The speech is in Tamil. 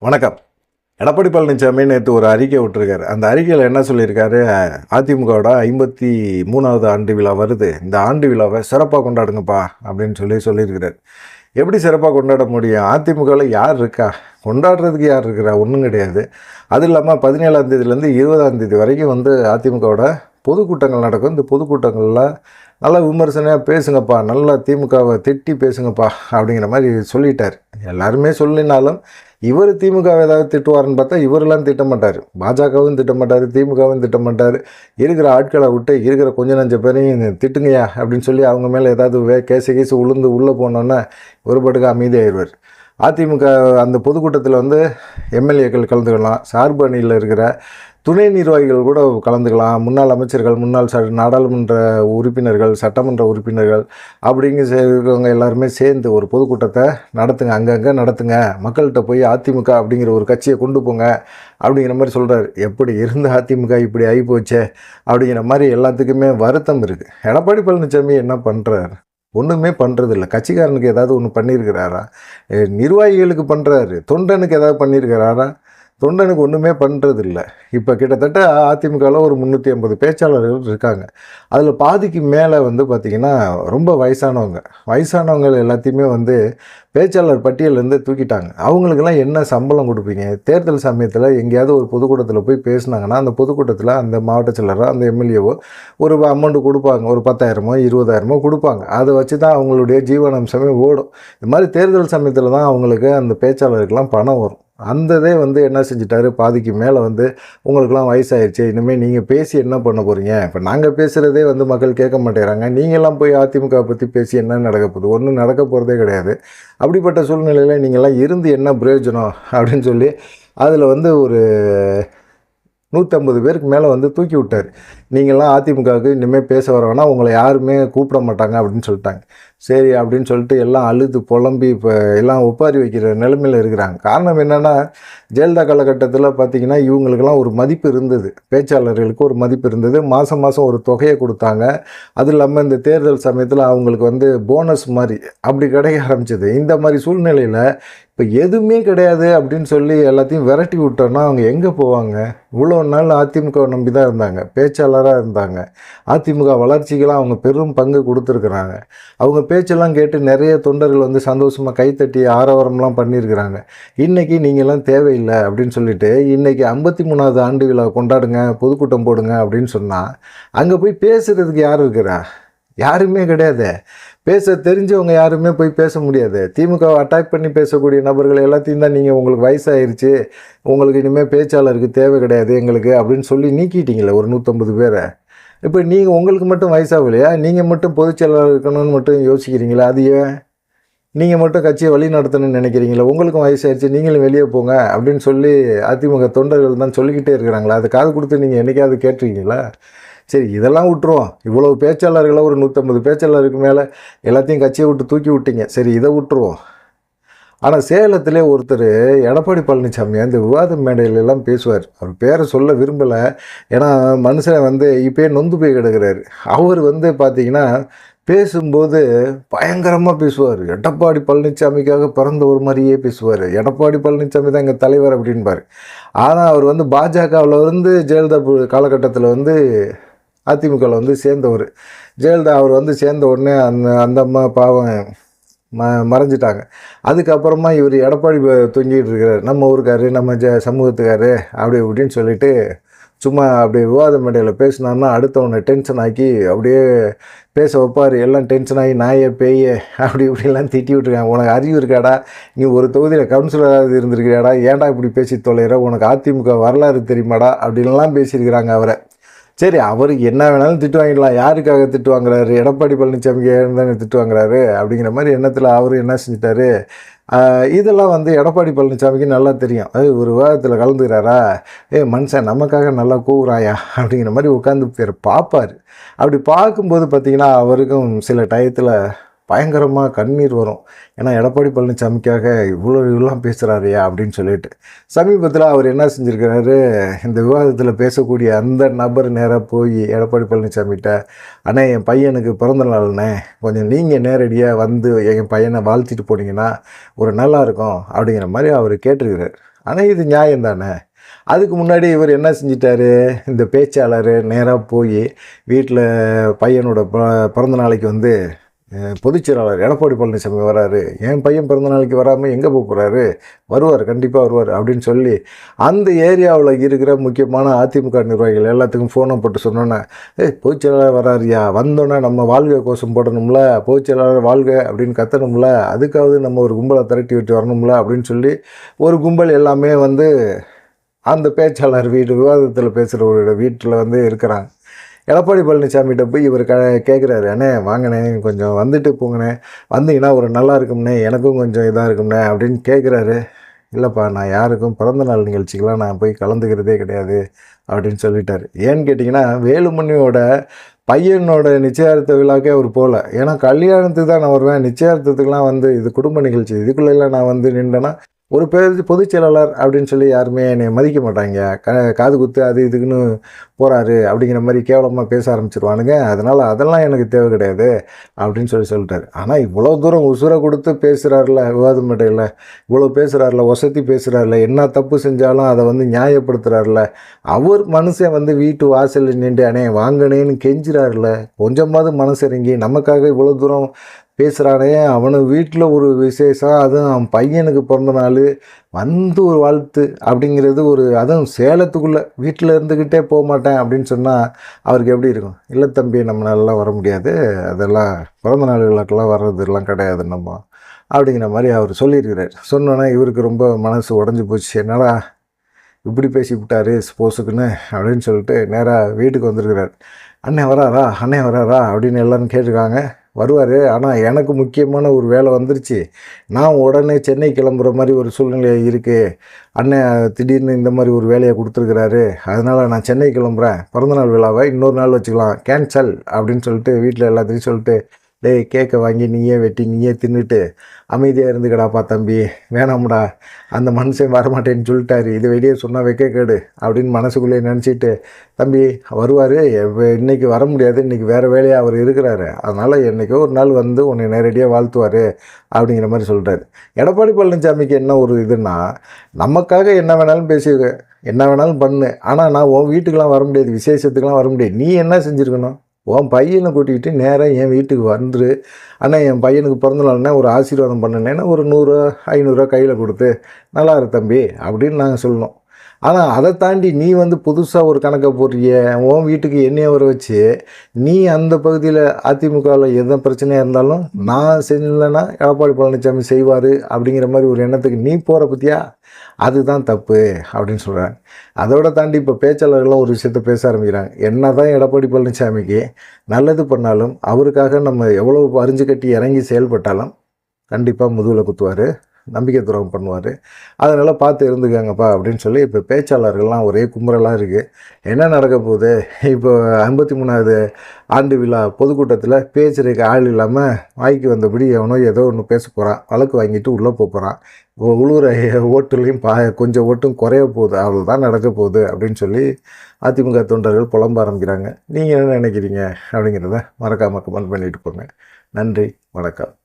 வணக்கம். எடப்பாடி பழனிசாமி நேற்று ஒரு அறிக்கை விட்டுருக்காரு. அந்த அறிக்கையில் என்ன சொல்லியிருக்காரு? அதிமுகவோட ஐம்பத்தி மூணாவது ஆண்டு விழா வருது. இந்த ஆண்டு விழாவை சிறப்பாக கொண்டாடுங்கப்பா அப்படின்னு சொல்லி சொல்லியிருக்கிறார். எப்படி சிறப்பாக கொண்டாட முடியும்? அதிமுகவில் யார் இருக்கா? கொண்டாடுறதுக்கு யார் இருக்கிறா? ஒன்றும் கிடையாது. அது இல்லாமல் பதினேழாம் தேதியிலேருந்து இருபதாம் தேதி வரைக்கும் வந்து அதிமுகவோட பொதுக்கூட்டங்கள் நடக்கும். இந்த பொதுக்கூட்டங்களில் நல்லா விமர்சனையாக பேசுங்கப்பா. நல்லா திமுகவை திட்டி பேசுங்கப்பா அப்படிங்கிற மாதிரி சொல்லிட்டார். எல்லாருமே சொல்லினாலும் இவர் திமுகவை ஏதாவது திட்டுவாருன்னு பார்த்தா இவரெல்லாம் திட்ட மாட்டார் பாஜகவும் திட்ட மாட்டார் திமுகவும் திட்ட மாட்டார் இருக்கிற ஆட்களை விட்டு இருக்கிற கொஞ்ச நஞ்ச பேரையும் திட்டுங்கயா அப்படின்னு சொல்லி அவங்க மேலே ஏதாவது வே கேசு கேசு உளுந்து உள்ளே போனோன்னே ஒருபாட்டுக்கு அமைதியாகிடுவார் அதிமுக அந்த பொதுக்கூட்டத்தில் வந்து எம்எல்ஏக்கள் கலந்துக்கலாம் சார்பு அணியில் இருக்கிற துணை நிர்வாகிகள் கூட கலந்துக்கலாம். முன்னாள் அமைச்சர்கள் முன்னாள் ச நாடாளுமன்ற உறுப்பினர்கள் சட்டமன்ற உறுப்பினர்கள் அப்படிங்க இருக்கிறவங்க எல்லாருமே சேர்ந்து ஒரு பொதுக்கூட்டத்தை நடத்துங்க அங்கங்கே நடத்துங்க. மக்கள்கிட்ட போய் அதிமுக அப்படிங்கிற ஒரு கட்சியை கொண்டு போங்க அப்படிங்கிற மாதிரி சொல்கிறார் எப்படி இருந்த அதிமுக இப்படி ஆகி போச்சே அப்படிங்கிற மாதிரி எல்லாத்துக்குமே வருத்தம் இருக்குது எடப்பாடி பழனிசாமி என்ன பண்ணுறாரு ஒன்றுமே பண்ணுறதில்ல கட்சிக்காரனுக்கு ஏதாவது ஒன்று பண்ணியிருக்கிறாரா நிர்வாகிகளுக்கு பண்ணுறாரு தொண்டனுக்கு ஏதாவது பண்ணியிருக்கிறாரா தொண்டனுக்கு ஒன்றுமே பண்ணுறதில்ல இப்போ கிட்டத்தட்ட அதிமுகவில் ஒரு முந்நூற்றி ஐம்பது பேச்சாளர்கள் இருக்காங்க. அதில் பாதிக்கு மேலே வந்து பார்த்திங்கன்னா ரொம்ப வயசானவங்க. வயசானவங்க எல்லாத்தையுமே வந்து பேச்சாளர் பட்டியலேருந்து தூக்கிட்டாங்க. அவங்களுக்கெல்லாம் என்ன சம்பளம் கொடுப்பீங்க? தேர்தல் சமயத்தில் எங்கேயாவது ஒரு பொதுக்கூட்டத்தில் போய் பேசுனாங்கன்னா அந்த பொதுக்கூட்டத்தில் அந்த மாவட்ட செயலரோ அந்த எம்எல்ஏவோ ஒரு அமௌண்ட்டு கொடுப்பாங்க. ஒரு பத்தாயிரமோ இருபதாயிரமோ கொடுப்பாங்க. அதை வச்சு தான் அவங்களுடைய ஜீவனாம்சமே ஓடும். இது மாதிரி தேர்தல் சமயத்தில் தான் அவங்களுக்கு அந்த பேச்சாளருக்கெல்லாம் பணம் வரும். அந்ததே வந்து என்ன செஞ்சிட்டாரு? பாதிக்கு மேலே வந்து உங்களுக்கெல்லாம் வயசாயிருச்சு. இனிமேல் நீங்கள் பேசி என்ன பண்ண போகிறீங்க இப்போ நாங்கள் பேசுகிறதே வந்து மக்கள் கேட்க மாட்டேங்கிறாங்க நீங்கள்லாம் போய் அதிமுக பற்றி பேசி என்ன நடக்க போகுது? ஒன்றும் நடக்க போகிறதே கிடையாது. அப்படிப்பட்ட சூழ்நிலையில் நீங்கள்லாம் இருந்து என்ன பிரயோஜனம் அப்படின்னு சொல்லி அதில் வந்து ஒரு நூற்றம்பது பேருக்கு மேலே வந்து தூக்கி விட்டார். நீங்கள்லாம் அதிமுகவுக்கு இனிமேல் பேச வர உங்களை யாருமே கூப்பிட மாட்டாங்க அப்படின்னு சொல்லிட்டாங்க. சரி அப்படின்னு சொல்லிட்டு எல்லாம் அழுது புலம்பி இப்போ எல்லாம் ஒப்பாரி வைக்கிற நிலைமையில் இருக்கிறாங்க. காரணம் என்னென்னா ஜெயலலிதா காலகட்டத்தில் பார்த்திங்கன்னா இவங்களுக்கெல்லாம் ஒரு மதிப்பு இருந்தது. பேச்சாளர்களுக்கு ஒரு மதிப்பு இருந்தது. மாதம் மாதம் ஒரு தொகையை கொடுத்தாங்க. அது இல்லாமல் இந்த தேர்தல் சமயத்தில் அவங்களுக்கு வந்து போனஸ் மாதிரி அப்படி கிடைக்க ஆரம்பிச்சது. இந்த மாதிரி சூழ்நிலையில் இப்போ எதுவுமே கிடையாது அப்படின்னு சொல்லி எல்லாத்தையும் விரட்டி விட்டோன்னா அவங்க எங்கே போவாங்க? இவ்வளோ நாள் அதிமுக நம்பி தான் இருந்தாங்க. பேச்சாளராக இருந்தாங்க. அதிமுக வளர்ச்சிக்கெல்லாம் அவங்க பெரும் பங்கு கொடுத்துருக்குறாங்க. அவங்க பேச்செல்லாம் கேட்டு நிறைய தொண்டர்கள் வந்து சந்தோஷமாக கைத்தட்டி ஆரவாரம்லாம் பண்ணியிருக்கிறாங்க. இன்றைக்கி நீங்கள்லாம் தேவையில்லை அப்படின்னு சொல்லிட்டு இன்றைக்கி ஐம்பத்தி மூணாவது ஆண்டு விழா கொண்டாடுங்க பொதுக்கூட்டம் போடுங்க அப்படின்னு சொன்னால் அங்கே போய் பேசுகிறதுக்கு யார் இருக்கிறா? யாருமே கிடையாது. பேச தெரிஞ்சவங்க யாருமே போய் பேச முடியாது. திமுகவை அட்டாக் பண்ணி பேசக்கூடிய நபர்கள் எல்லாத்தையும் தான் நீங்கள் உங்களுக்கு வயசாயிருச்சு உங்களுக்கு இனிமேல் பேச்சாளருக்கு தேவை கிடையாது எங்களுக்கு அப்படின்னு சொல்லி நீக்கிட்டீங்களே ஒரு நூற்றம்பது பேரை. இப்போ நீங்கள் உங்களுக்கு மட்டும் வயசாகலையா? நீங்கள் மட்டும் பொதுச்செயலாளர் இருக்கணும்னு மட்டும் யோசிக்கிறீங்களா? அது ஏன்? நீங்கள் மட்டும் கட்சியை வழி நடத்தணும்னு நினைக்கிறீங்களா? உங்களுக்கும் வயசாகிடுச்சு நீங்களும் வெளியே போங்க அப்படின்னு சொல்லி அதிமுக தொண்டர்கள் தான் சொல்லிக்கிட்டே இருக்கிறாங்களா? அது காது கொடுத்து நீங்கள் என்னைக்காவது கேட்டிருக்கீங்களா? சரி இதெல்லாம் விட்டுருவோம். இவ்வளோ பேச்சாளர்களாக ஒரு நூற்றம்பது பேச்சாளருக்கு மேலே எல்லாத்தையும் கட்சியை விட்டு தூக்கி விட்டீங்க. சரி இதை விட்டுருவோம். ஆனால் சேலத்திலே ஒருத்தர் எடப்பாடி பழனிசாமி அந்த விவாத மேடையிலெல்லாம் பேசுவார். அவர் பேரை சொல்ல விரும்பலை. ஏன்னா மனுஷனை வந்து இப்போயே நொந்து போய் கிடக்கிறாரு. அவர் வந்து பார்த்தீங்கன்னா பேசும்போது பயங்கரமாக பேசுவார். எடப்பாடி பழனிசாமிக்காக பிறந்த ஒரு மாதிரியே பேசுவார். எடப்பாடி பழனிசாமி தான் எங்கள் தலைவர் அப்படின்பார். ஆனால் அவர் வந்து பாஜகவில் வந்து ஜெயலலிதா காலகட்டத்தில் வந்து அதிமுகவில் வந்து சேர்ந்தவர். ஜெயலலிதா அவர் வந்து சேர்ந்த உடனே அந்த அந்த அம்மா பாவம் ம மறைஞ்சிட்டாங்க. அதுக்கப்புறமா இவர் எடப்பாடி தொங்கிட்டு இருக்கிறார் நம்ம ஊருக்காரு நம்ம ஜ சமூகத்துக்காரு அப்படி இப்படின்னு சொல்லிட்டு சும்மா அப்படியே விவாத மேடையில் பேசினார்னா அடுத்தவனை டென்ஷன் ஆக்கி அப்படியே பேச வைப்பார். எல்லாம் டென்ஷன் ஆகி நாயே பேயே அப்படி இப்படிலாம் திட்டி விட்ருக்காங்க உனக்கு அறிவு இருக்காடா? நீ ஒரு தொகுதியில் கவுன்சிலராக இருந்திருக்கிறியாடா? ஏன்டா இப்படி பேசி தொலைகிற? உனக்கு அதிமுக வரலாறு தெரியுமாடா? அப்படின்லாம் பேசியிருக்கிறாங்க அவரை. சரி அவருக்கு என்ன வேணாலும் திட்டு வாங்கிடலாம். யாருக்காக திட்டு வாங்குறாரு? எடப்பாடி பழனிசாமிக்கு தானே திட்டு வாங்குறாரு? அப்படிங்கிற மாதிரி எண்ணத்தில் அவர் என்ன செஞ்சிட்டாரு? இதெல்லாம் வந்து எடப்பாடி பழனிசாமிக்கு நல்லா தெரியும். அது ஒரு விவாதத்தில் கலந்துக்கிறாரா? ஏ மனுஷன் நமக்காக நல்லா கூவுறாயா? அப்படிங்கிற மாதிரி உட்காந்து பேர் பார்ப்பார். அப்படி பார்க்கும்போது பார்த்திங்கன்னா அவருக்கும் சில டயத்தில் பயங்கரமாக கண்ணீர் வரும். ஏன்னா எடப்பாடி பழனிசாமிக்காக இவ்வளோ இவ்வளோலாம் பேசுகிறாரியா அப்படின்னு சொல்லிட்டு. சமீபத்தில் அவர் என்ன செஞ்சுருக்கிறாரு? இந்த விவாதத்தில் பேசக்கூடிய அந்த நபர் நேராக போய் எடப்பாடி பழனிசாமிகிட்ட அண்ணே என் பையனுக்கு பிறந்த நாள்ண்ணே கொஞ்சம் நீங்கள் நேரடியாக வந்து என் பையனை வாழ்த்திட்டு போனீங்கன்னா ஒரு நல்லா இருக்கும் அப்படிங்கிற மாதிரி அவர் கேட்டிருக்கிறார். ஆனால் இது நியாயம் தானே? அதுக்கு முன்னாடி இவர் என்ன செஞ்சிட்டாரு? இந்த பேச்சாளர் நேராக போய் வீட்டில் பையனோட ப- பிறந்த நாளைக்கு வந்து பொதுச்செயலாளர் எடப்பாடி பழனிசாமி வராரு. என் பையன் பிறந்த நாளைக்கு வராமல் எங்கே போக போகிறாரு வருவார் கண்டிப்பாக வருவார் அப்படின்னு சொல்லி அந்த ஏரியாவில் இருக்கிற முக்கியமான அதிமுக நிர்வாகிகள் எல்லாத்துக்கும் ஃபோனை போட்டு சொன்னோன்னே ஏய் பொதுச்செயலாளர் வராருயா வந்தோன்னே நம்ம வாழ்க கோஷம் போடணும்ல பொதுச்செயலாளர் வாழ்க அப்படின்னு கத்தணும்ல அதுக்காவது நம்ம ஒரு கும்பலை திரட்டி விட்டு வரணும்ல அப்படின்னு சொல்லி ஒரு கும்பல் எல்லாமே வந்து அந்த பேச்சாளர் வீடு விவாதத்தில் பேசுகிறவரோட வீட்டில் வந்து இருக்கிறாங்க. எடப்பாடி பழனிசாமிகிட்ட போய் இவர் க கேட்குறாரு அண்ணே வாங்கினே கொஞ்சம் வந்துட்டு போங்கண்ணே. வந்தீங்கன்னா ஒரு நல்லா இருக்கும்ண்ணே. எனக்கும் கொஞ்சம் இதாக இருக்கும்ண்ணே அப்படின்னு கேட்குறாரு இல்லைப்பா நான் யாருக்கும் பிறந்த நாள் நிகழ்ச்சிக்கெலாம் நான் போய் கலந்துக்கிறதே கிடையாது அப்படின்னு சொல்லிட்டார். ஏன்னு கேட்டிங்கன்னா வேலுமணியோட பையனோட நிச்சயார்த்த விழாக்கே அவர் போகல ஏன்னா கல்யாணத்துக்கு தான் நான் வருவேன். நிச்சயார்த்தத்துக்குலாம் வந்து இது குடும்ப நிகழ்ச்சி. இதுக்குள்ளெல்லாம் நான் வந்து நின்றேன்னா ஒரு பேர் பொதுச் செயலாளர் அப்படின்னு சொல்லி யாருமே என்னை மதிக்க மாட்டாங்க. க காது குத்து அது இதுக்குன்னு போகிறாரு அப்படிங்கிற மாதிரி கேவலமாக பேச ஆரம்பிச்சிருவானுங்க. அதனால் அதெல்லாம் எனக்கு தேவை கிடையாது அப்படின்னு சொல்லி சொல்லிட்டாரு. ஆனால் இவ்வளோ தூரம் உசுரை கொடுத்து பேசுகிறாருல விவாதம் மேடையில். இவ்வளோ பேசுகிறாருல வசதி பேசுகிறாருல என்ன தப்பு செஞ்சாலும் அதை வந்து நியாயப்படுத்துகிறாருல அவர் மனுஷன் வந்து வீட்டு வாசலில் நின்று அண்ணே வாங்கினேன்னு கெஞ்சுறாருல. கொஞ்சமாவது மனசு இறங்கி நமக்காக இவ்வளோ தூரம் பேசுகிறானே அவனு வீட்டில் ஒரு விசேஷம் அதுவும் அவன் பையனுக்கு பிறந்த நாள் வந்து ஒரு வாழ்த்து அப்படிங்கிறது ஒரு அதுவும் சேலத்துக்குள்ளே வீட்டில் இருந்துக்கிட்டே போக மாட்டேன் அப்படின்னு சொன்னால் அவருக்கு எப்படி இருக்கும்? இல்லை தம்பி நம்மளாலலாம் வர முடியாது. அதெல்லாம் பிறந்த நாள் வர்றதுலாம் வர்றதெல்லாம் கிடையாது நம்ம. அப்படிங்கிற மாதிரி அவர் சொல்லியிருக்கிறார். சொன்னோன்னே இவருக்கு ரொம்ப மனசு உடஞ்சி போச்சு. என்னடா இப்படி பேசி விட்டாரு ஸ்போர்ட்ஸுக்குன்னு அப்படின்னு சொல்லிட்டு நேராக வீட்டுக்கு வந்திருக்கிறார். அண்ணே வராரா? அண்ணே வராரா? அப்படின்னு எல்லாரும் கேட்டிருக்காங்க. வருவார். ஆனால் எனக்கு முக்கியமான ஒரு வேலை வந்துருச்சு. நான் உடனே சென்னை கிளம்புற மாதிரி ஒரு சூழ்நிலை இருக்குது அண்ணன் திடீர்னு இந்த மாதிரி ஒரு வேலையை கொடுத்துருக்குறாரு. அதனால் நான் சென்னை கிளம்புறேன். பிறந்தநாள் விழாவை இன்னொரு நாள் வச்சுக்கலாம். கேன்சல் அப்படின்னு சொல்லிட்டு வீட்டில் எல்லாத்தையும் சொல்லிட்டு டேய் கேக்கை வாங்கி நீயே வெட்டி நீயே தின்னுட்டு அமைதியாக இருந்துக்கடாப்பா தம்பி. வேணாம்டா. அந்த மனுஷன் வரமாட்டேன்னு சொல்லிட்டாரு. இது வெளியே சொன்னால் வைக்க கேடு அப்படின்னு மனசுக்குள்ளேயே நினச்சிட்டு தம்பி வருவார். இன்றைக்கி வர முடியாது. இன்றைக்கி வேறு வேலையாக அவர் இருக்கிறாரு. அதனால் என்றைக்கோ ஒரு நாள் வந்து உன்னை நேரடியாக வாழ்த்துவார் அப்படிங்கிற மாதிரி சொல்கிறாரு எடப்பாடி பழனிசாமிக்கு என்ன ஒரு இதுன்னா நமக்காக என்ன வேணாலும் பேசிக்க என்ன வேணாலும் பண்ணு. ஆனால் நான் உன் வீட்டுக்கெலாம் வர முடியாது. விசேஷத்துக்கெலாம் வர முடியாது. நீ என்ன செஞ்சுருக்கணும்? உன் பையனை கூட்டிக்கிட்டு நேராக என் வீட்டுக்கு வந்துரு. அண்ணா என் பையனுக்கு பிறந்தநாள்னா ஒரு ஆசீர்வாதம் பண்ணனேன்னா ஒரு நூறு ஐநூறுரூவா கையில் கொடுத்து நல்லா இரு தம்பி அப்படின்னு நாங்கள் சொல்லணும் ஆனால் அதை தாண்டி நீ வந்து புதுசாக ஒரு கணக்கை போடுறிய உன் வீட்டுக்கு எண்ணெயை வர வச்சு நீ அந்த பகுதியில் அதிமுகவில் எந்த பிரச்சனையாக இருந்தாலும் நான் செஞ்சலைன்னா எடப்பாடி பழனிசாமி செய்வார் அப்படிங்கிற மாதிரி ஒரு எண்ணத்துக்கு நீ போகிற பற்றியா அதுதான் தப்பு அப்படின்னு சொல்கிறாங்க அதோட தாண்டி இப்போ பேச்சாளர்கள்லாம் ஒரு விஷயத்த பேச ஆரம்பிக்கிறாங்க. என்ன தான் எடப்பாடி பழனிசாமிக்கு நல்லது பண்ணாலும் அவருக்காக நம்ம எவ்வளோ அரிஞ்சு கட்டி இறங்கி செயல்பட்டாலும் கண்டிப்பாக முதுகில் குத்துவார். நம்பிக்கை துரோகம் பண்ணுவார். அதனால் பார்த்து இருந்துக்காங்கப்பா அப்படின்னு சொல்லி இப்போ பேச்சாளர்கள்லாம் ஒரே கும்பலாக இருக்குது என்ன நடக்க போகுது? இப்போ ஐம்பத்தி மூணாவது ஆண்டு விழா பொதுக்கூட்டத்தில் பேசுறதுக்கு ஆள் இல்லாமல் வாய்க்கு வந்தபடி எவனோ ஏதோ ஒன்று பேச போகிறான் வழக்கு வாங்கிட்டு உள்ளே போக போகிறான் உழுவுற ஓட்டுலையும் பா கொஞ்சம் ஓட்டும் குறைய போகுது. அவ்வளோதான் நடக்க போகுது அப்படின்னு சொல்லி அதிமுக தொண்டர்கள் புலம்ப ஆரம்பிக்கிறாங்க. நீங்கள் என்ன நினைக்கிறீங்க? அப்படிங்கிறத மறக்காமல் கமெண்ட் பண்ணிட்டு போங்க. நன்றி வணக்கம்.